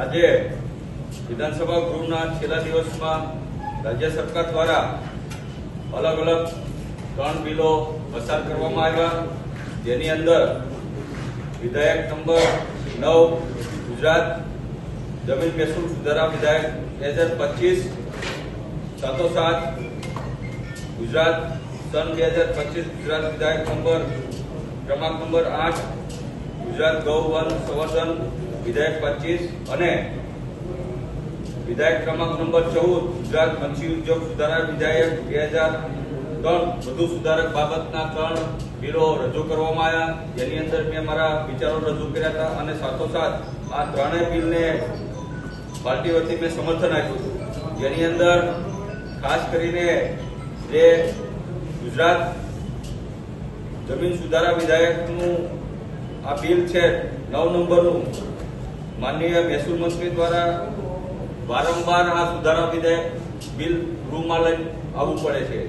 આજે વિધાનસભા ગૃહના છેલ્લા દિવસમાં રાજ્ય સરકાર દ્વારા અલગ અલગ ત્રણ બિલો પસાર કરવામાં આવ્યા. જેની અંદર વિધાયક નંબર નવ ગુજરાત, જમીન મહેસૂલ સુધારા વિધાયક બે હજાર પચીસ સાથોસાથ ગુજરાત, સન બે હજાર પચીસ ગુજરાત વિધાયક નંબર, ક્રમાંક નંબર આઠ ગુજરાત ગૌ વન સંવર્ધન વિધાયક પચીસ અને વિધાયક ક્રમાંક નંબર ચૌદ, ગુજરાત મચ્છી ઉદ્યોગ સુધારા વિધાયક બે હજાર ત્રણ, વધુ સુધારક બાબતના ત્રણ બિલો રજૂ કરવામાં આવ્યા. જેની અંદર મેં મારા વિચારો રજૂ કર્યા હતા અને સાથોસાથ આ ત્રણેય બિલને પાર્ટી વતી મેં સમર્થન આપ્યું હતું. જેની અંદર ખાસ કરીને જે ગુજરાત જમીન સુધારા વિધાયકનું આ બિલ છે નવ નંબરનું. માનનીય મહેસૂલ મંત્રી દ્વારા વારંવાર આ સુધારા વિધેયક બિલ ગૃહમાં લઈને આવવું પડે છે.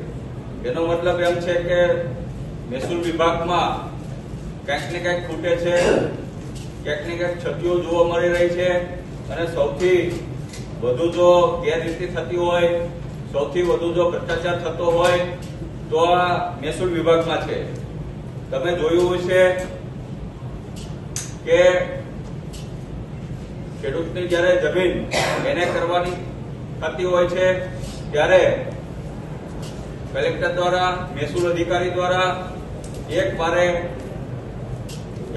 એનો મતલબ એમ છે કે મહેસૂલ વિભાગમાં કંઈક ને કંઈક ખૂટે છે ક્યાંક ને ક્યાંક ક્ષતિઓ જોવા મળી રહી છે અને સૌથી વધુ જો ગેરરીતિ થતી હોય, સૌથી વધુ જો ભ્રષ્ટાચાર થતો હોય તો આ મહેસૂલ વિભાગમાં છે. તમે જોયું હશે કે ખેડૂતની જ્યારે જમીન એને કરવાની થતી હોય છે, ત્યારે કલેક્ટર દ્વારા, મહેસૂલ અધિકારી દ્વારા એક બારે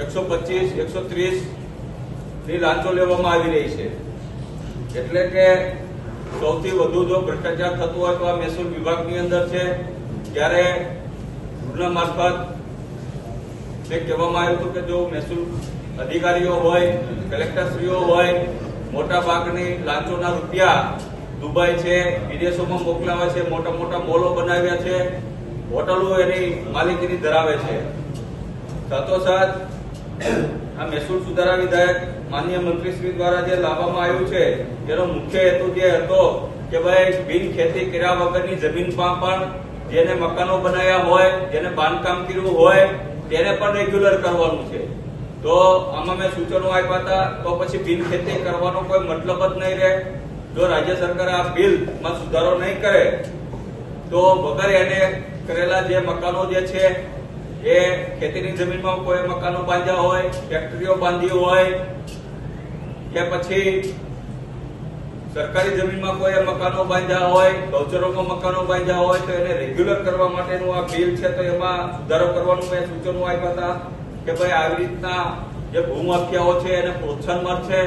એકસો પચીસ, એકસો ત્રીસની લાંચો લેવામાં આવી રહી છે. એટલે કે સૌથી વધુ જો ભ્રષ્ટાચાર થતું હોય તો આ મહેસૂલ વિભાગની અંદર છે ત્યારે ગૃહના મારફત મેં કહેવામાં આવ્યું હતું કે જો મહેસૂલ અધિકારીઓ હોય, કલેક્ટરશ્રીઓ હોય, મોટા ભાગની લાંચોના રૂપિયા દુબઈ છે, વિદેશોમાં મોકલાવે છે, મોટા મોટા મોલો બનાવ્યા છે, હોટલો એની માલિકીની ધરાવે છે. સાથોસાથ આ મહેસૂલ સુધારા વિધાયક માન્ય મંત્રીશ્રી દ્વારા જે લાવવામાં આવ્યું છે, એનો મુખ્ય હેતુ જે હતો કે ભાઈ બિન ખેતી કર્યા વગરની જમીનમાં પણ જેને મકાનો બનાવ્યા હોય, જેને બાંધકામ કર્યું હોય, તેને પણ રેગ્યુલર કરવાનું છે. તો આમાં મેં સૂચનો આપ્યા હતા, તો પછી બિન ખેતી કરવાનો કોઈ મતલબ જ નહીં રહે. જો રાજ્ય સરકાર આ બિલમાં સુધારો નહીં કરે, તો વગર એને કરેલા જે મકાનો જે છે, એ ખેતીની જમીનમાં કોઈ મકાનો બાંધ્યા હોય, ફેક્ટરીઓ બાંધી હોય, કે પછી સરકારી જમીનમાં કોઈ મકાનો બાંધ્યા હોય, ગૌચરોમાં મકાનો બાંધ્યા હોય, તો એને રેગ્યુલર કરવા માટેનું આ બિલ છે, તો એમાં સુધારો કરવાનું મેં સૂચનો આપ્યા હતા. કે ભાઈ આવી રીતના જે ભૂમાફિયાઓ છે એને પ્રોત્સાહન મળશે?